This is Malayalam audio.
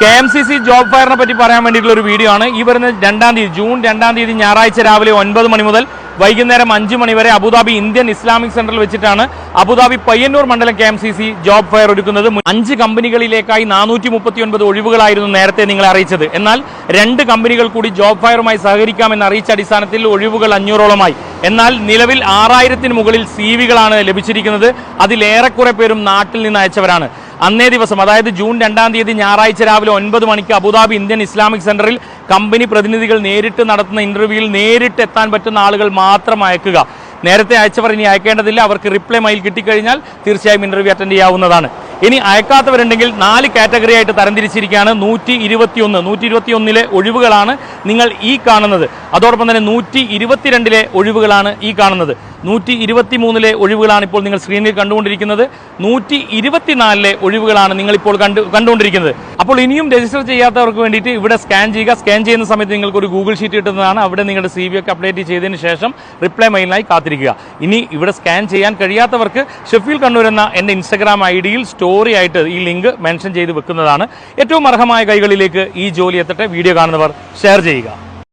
K M C C job ഫയറിനെ പറ്റി പറയാൻ വേണ്ടിയിട്ടുള്ള ഒരു വീഡിയോ ആണ്. ഈ വരുന്ന രണ്ടാം തീയതി ജൂൺ രണ്ടാം തീയതി ഞായറാഴ്ച രാവിലെ ഒൻപത് മണി മുതൽ വൈകുന്നേരം അഞ്ച് മണി വരെ അബുദാബി ഇന്ത്യൻ ഇസ്ലാമിക് സെന്ററിൽ വെച്ചിട്ടാണ് അബുദാബി പയ്യന്നൂർ മണ്ഡലം K M C C job fair ഒരുക്കുന്നത്. അഞ്ച് കമ്പനികളിലേക്കായി നാനൂറ്റി മുപ്പത്തി ഒൻപത് ഒഴിവുകളായിരുന്നു നേരത്തെ നിങ്ങളെ അറിയിച്ചത്. എന്നാൽ രണ്ട് കമ്പനികൾ കൂടി ജോബ് ഫയറുമായി സഹകരിക്കാമെന്ന് അറിയിച്ച അടിസ്ഥാനത്തിൽ ഒഴിവുകൾ അഞ്ഞൂറോളമായി. എന്നാൽ നിലവിൽ ആറായിരത്തിന് മുകളിൽ സി വികളാണ് ലഭിച്ചിരിക്കുന്നത്. അതിലേറെക്കുറെ പേരും നാട്ടിൽ നിന്ന് അയച്ചവരാണ്. അന്നേ ദിവസം അതായത് ജൂൺ രണ്ടാം തീയതി ഞായറാഴ്ച രാവിലെ ഒൻപത് മണിക്ക് അബുദാബി ഇന്ത്യൻ ഇസ്ലാമിക് സെന്ററിൽ കമ്പനി പ്രതിനിധികൾ നേരിട്ട് നടത്തുന്ന ഇന്റർവ്യൂവിൽ നേരിട്ട് എത്താൻ പറ്റുന്ന ആളുകൾ മാത്രം അയക്കുക. നേരത്തെ അയച്ചവർ ഇനി അയക്കേണ്ടതില്ല. അവർക്ക് റിപ്ലൈ മെയിൽ കിട്ടിക്കഴിഞ്ഞാൽ തീർച്ചയായും ഇന്റർവ്യൂ അറ്റൻഡ് ചെയ്യാവുന്നതാണ്. ഇനി അയക്കാത്തവരുണ്ടെങ്കിൽ നാല് കാറ്റഗറി ആയിട്ട് തരംതിരിച്ചിരിക്കുകയാണ്. നൂറ്റി ഇരുപത്തിയൊന്ന് നൂറ്റി ഇരുപത്തിയൊന്നിലെ ഒഴിവുകളാണ് നിങ്ങൾ ഈ കാണുന്നത്. അതോടൊപ്പം തന്നെ നൂറ്റി ഇരുപത്തിരണ്ടിലെ ഒഴിവുകളാണ് ഈ കാണുന്നത്. നൂറ്റി ഇരുപത്തി മൂന്നിലെ ഒഴിവുകളാണ് ഇപ്പോൾ നിങ്ങൾ സ്ക്രീനിൽ കണ്ടുകൊണ്ടിരിക്കുന്നത്. നൂറ്റി ഇരുപത്തിനാലിലെ ഒഴിവുകളാണ് നിങ്ങളിപ്പോൾ കണ്ടു കണ്ടുകൊണ്ടിരിക്കുന്നത്. അപ്പോൾ ഇനിയും രജിസ്റ്റർ ചെയ്യാത്തവർക്ക് വേണ്ടിയിട്ട് ഇവിടെ സ്കാൻ ചെയ്യുക. സ്കാൻ ചെയ്യുന്ന സമയത്ത് നിങ്ങൾക്ക് ഒരു ഗൂഗിൾ ഷീറ്റ് കിട്ടുന്നതാണ്. അവിടെ നിങ്ങളുടെ സി ഒക്കെ അപ്ഡേറ്റ് ചെയ്തതിന് ശേഷം റിപ്ലൈ മെയിലിനായി കാത്തിരിക്കുക. ഇനി ഇവിടെ സ്കാൻ ചെയ്യാൻ കഴിയാത്തവർക്ക് ഷെഫീൽ കണ്ണൂർ എന്ന എന്റെ ഇൻസ്റ്റഗ്രാം ഐ ഡിയിൽ സ്റ്റോറി ആയിട്ട് ഈ ലിങ്ക് മെൻഷൻ ചെയ്ത് വെക്കുന്നതാണ്. ഏറ്റവും അർഹമായ കൈകളിലേക്ക് ഈ ജോലി എത്തട്ടെ. വീഡിയോ കാണുന്നവർ ഷെയർ ചെയ്യുക.